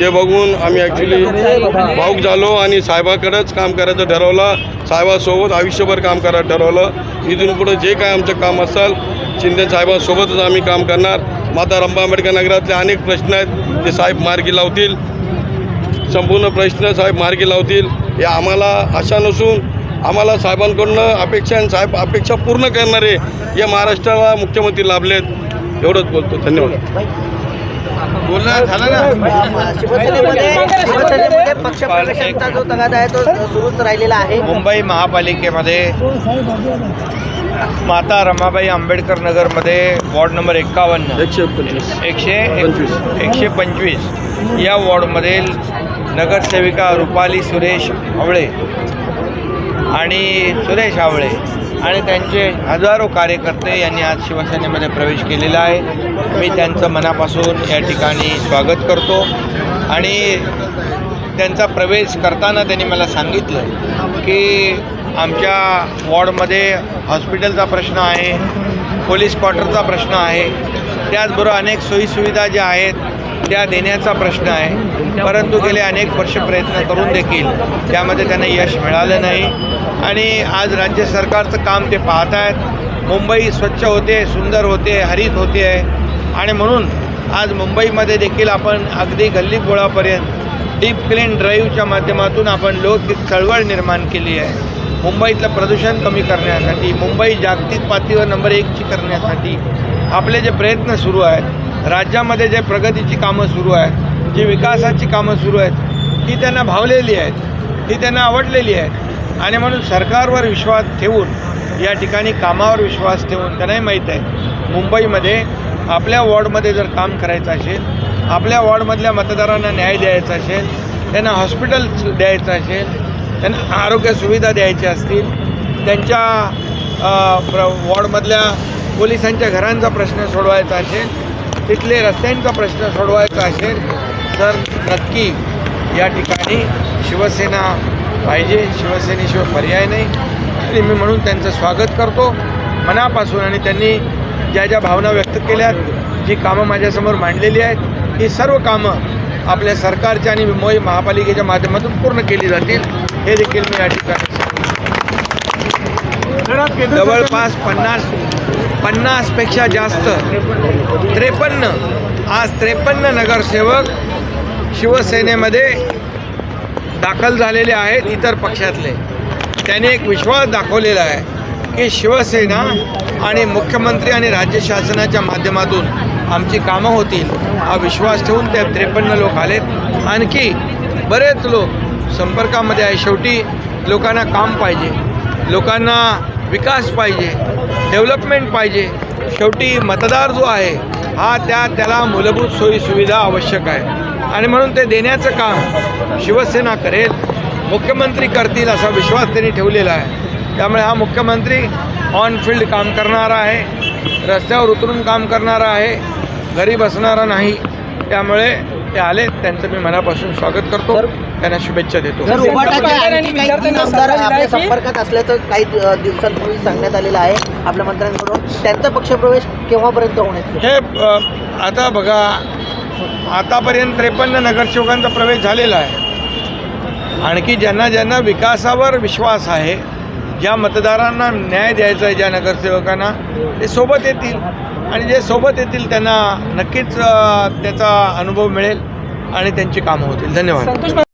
ते बघून आम्ही ॲक्च्युली भाऊक झालो आणि साहेबाकडेच काम करायचं ठरवलं. साहेबासोबत आयुष्यभर काम करायचं ठरवलं. इथून पुढं जे काय आमचं काम असेल शिंदे साहेबांसोबतच आम्ही काम करणार. माता रंबा आंबेडकर नगरातले अनेक प्रश्न आहेत ते साहेब मार्गी लावतील. संपूर्ण प्रश्न साहेब मार्गी लावतील. हे आम्हाला आशा नसून आम्हाला साहेबांकडून अपेक्षा आणि साहेब अपेक्षा पूर्ण करणारे या महाराष्ट्राला मुख्यमंत्री लाभलेत. एवढंच बोलतो. धन्यवाद. बोलणं झालं ना. शिवसेनेमध्ये शिवसेनेमध्ये पक्षप्रवेशांचा जो तगादा आहे तो सुरूच राहिलेला आहे. मुंबई महापालिकेमध्ये माता रमाबाई आंबेडकर नगरमध्ये वॉर्ड नंबर एक्कावन्न. एकशे पंचवीस. एकशे पंचवीस. एकशे पंचवीस. या वॉर्डमधील नगरसेविका रुपाली सुरेश आवळे आणि सुरेश आवळे आणि त्यांचे हजारो कार्यकर्ते यांनी आज शिवसेनेमध्ये प्रवेश केलेला आहे. मी त्यांचं मनापासून या ठिकाणी स्वागत करतो. आणि त्यांचा प्रवेश करताना त्यांनी मला सांगितलं की आमच्या वॉर्डमध्ये हॉस्पिटलचा प्रश्न आहे पोलीस क्वार्टरचा प्रश्न आहे. त्याचबरोबर अनेक सोयीसुविधा ज्या आहेत त्या देण्याचा प्रश्न आहे. परंतु गेले अनेक वर्ष प्रयत्न करून देखील त्यामध्ये त्यांना यश मिळालं नाही. आणि आज राज्य सरकारचं काम ते पाहत आहेत मुंबई स्वच्छ होते सुंदर होते हरित होते. आहे आणि म्हणून आज मुंबईमध्ये देखील आपण अगदी गल्ली बोळापर्यंत डीप क्लीन ड्राईव्हच्या माध्यमातून आपण लोक चळवळ निर्माण केली आहे. मुंबईतलं प्रदूषण कमी करण्यासाठी मुंबई जागतिक पातळीवर नंबर एकची करण्यासाठी आपले जे प्रयत्न सुरू आहेत राज्यामध्ये जे प्रगतीची कामं सुरू आहेत जी विकासाची कामं सुरू आहेत ती त्यांना भावलेली आहेत ती त्यांना आवडलेली आहेत. आणि म्हणून सरकारवर विश्वास ठेवून या ठिकाणी कामावर विश्वास ठेवून त्यांनाही माहीत आहे मुंबईमध्ये आपल्या वॉर्डमध्ये जर काम करायचं असेल आपल्या वॉर्डमधल्या मतदारांना न्याय द्यायचा असेल त्यांना हॉस्पिटल द्यायचं असेल त्यांना आरोग्य सुविधा द्यायच्या असतील त्यांच्या प्र वॉर्डमधल्या पोलिसांच्या घरांचा प्रश्न सोडवायचा असेल तिथले रस्त्यांचा प्रश्न सोडवायचा असेल तर नक्की या ठिकाणी शिवसेना पाहिजे शिवसेनेशिवाय पर्याय नाही आणि मी म्हणून त्यांचं स्वागत करतो मनापासून आणि त्यांनी ज्या ज्या भावना व्यक्त केल्या जी कामं माझ्यासमोर मांडलेली आहेत ही सर्व कामं आपल्या सरकारच्या आणि मुंबई महापालिकेच्या माध्यमातून पूर्ण केली जातील हे देखील मी या ठिकाणी जवळपास पन्नास पन्नासपेक्षा जास्त त्रेपन्न आज त्रेपन्न नगरसेवक शिवसेनेमध्ये दाखल झालेले आहेत इतर पक्षातले. त्यांनी एक विश्वास दाखवलेला आहे की शिवसेना आणि मुख्यमंत्री आणि राज्य शासनाच्या माध्यमातून आमची कामं होतील. हा विश्वास ठेवून ते त्रेपन्न लोक आलेत. आणखी बरेच लोक संपर्कामध्ये आहे. शेवटी लोकांना काम पाहिजे. लोकांना विकास पाहिजे. डेव्हलपमेंट पाहिजे. शेवटी मतदार जो आहे हा त्या त्याला मूलभूत सोयीसुविधा आवश्यक आहे. आणि म्हणून ते देण्याचं काम शिवसेना करेल. मुख्यमंत्री करतील असा विश्वास त्यांनी ठेवलेला आहे. त्यामुळे हा मुख्यमंत्री ऑन फील्ड काम करणारा आहे. रस्त्यावर उतरून काम करणारा आहे. घरी बसणारा नाही. त्यामुळे ते आले त्यांचं मी मनापासून स्वागत करतो. त्यांना शुभेच्छा देतो. संपर्कात असल्याचं काही दिवसांपूर्वी सांगण्यात आलेलं आहे. आपल्या मंत्र्यांकडून त्यांचा पक्षप्रवेश केव्हापर्यंत होण्यात हे आता बघा आतापर्यंत त्रेपन्न नगरसेवकांचा प्रवेश झालेला आहे. आणखी ज्यांना ज्यांना विकासावर विश्वास आहे ज्या मतदारांना न्याय द्यायचा आहे ज्या नगरसेवकांना ते सोबत येतील. आणि जे सोबत येतील त्यांना नक्कीच त्याचा अनुभव मिळेल आणि त्यांची कामं होतील. धन्यवाद.